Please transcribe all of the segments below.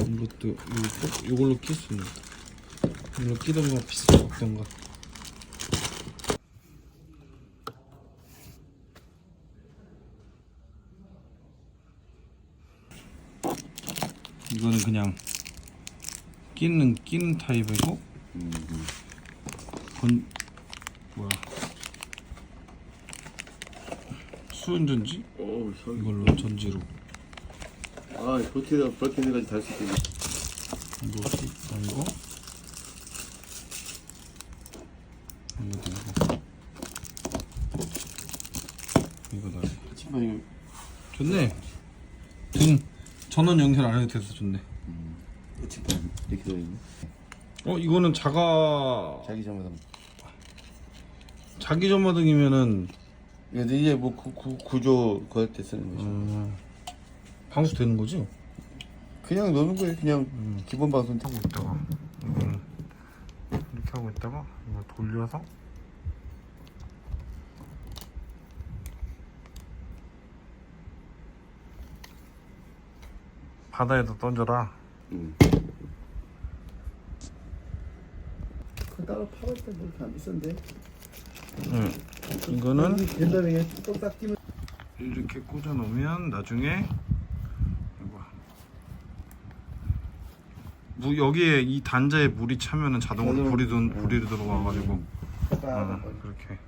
이것도 이거 이걸로 낄 수 있는 거. 이걸로 끼던가 비슷하던가. 이거는 그냥 끼는 끼는 타입이고 건 뭐야 수은 전지 어우, 설. 이걸로 전지로 아, 버티다, 버티다까지 달 수 있겠네. 이거 이거 이거 이거 이거 나 치마이 좋네 등 전원 연결 안 해도 돼서 좋네 치판 이렇게 되어 있네. 어 이거는 자가 자기 전마다. 자기 전마등이면은 근데 이제 뭐 구, 구, 구조 그할 때 쓰는 거죠. 음, 방수 되는 거지? 그냥 넣는 거예요. 그냥 기본 방송 타고 있다가 이거는 이렇게 하고 있다가 이거 돌려서 바다에다 던져라 응. 그 따로 팔을 때 그렇게 안 비싼데. 응. 이거는 된다음에 똑딱 끼면. 이렇게 꽂아 놓으면 나중에 이거 무 여기에 이 단자에 물이 차면은 자동으로 불이 들 응. 불이 들어와가지고 딱, 응, 그렇게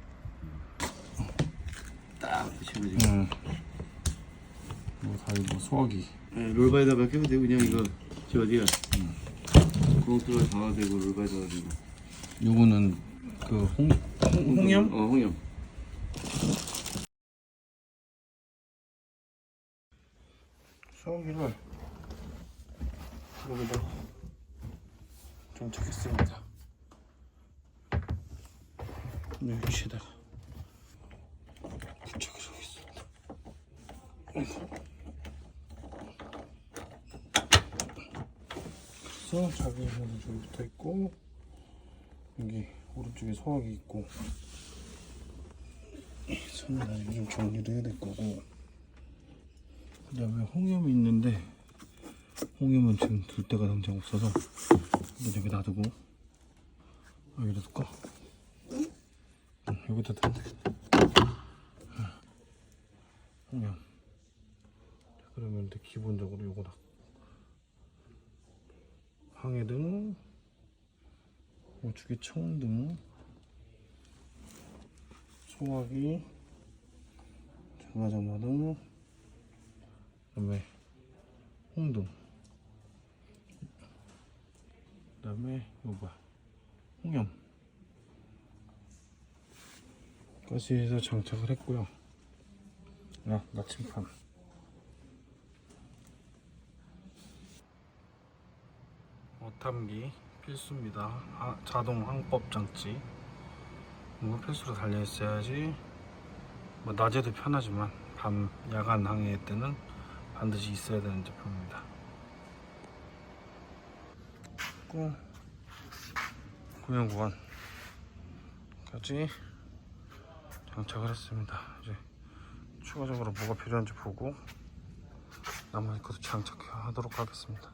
딱 붙이면 되지. 응. 이거 다 이거 소화기 네, 롤바에다가 껴도 되고 그냥 이거 저 어디야? 구멍 뚫어 다 되고 롤바에다가 되고. 요거는 그 홍, 홍 홍염 어 홍염. 소화기를 여기다 장착했습니다. 여기에다가 부착을 하겠습니다. 그래서 자기는 저기 붙어 있고 여기 오른쪽에 소화기 있고 손을 나중에 좀 정리를 해야 될 거고 그 다음에 홍염이 있는데 홍염은 지금 둘 데가 당장 없어서 이거 여기 놔두고 아, 여기다 둘까? 응, 여기다 응. 홍염 자, 그러면 이제 기본적으로 요거 다 방해등 우측에 청등 소화기 장화장마등 그다음에 홍등 그 다음에 이거 뭐야 홍염. 까지 해서 장착을 했고요. 아 나침판. 어탐기 필수입니다. 아, 자동 항법 장치. 이거 필수로 달려 있어야지 뭐 낮에도 편하지만 밤 야간 항해 때는 반드시 있어야 되는 제품입니다. 고 구형 구간까지 장착을 했습니다. 이제 추가적으로 뭐가 필요한지 보고 나머지 것도 장착하도록 하겠습니다.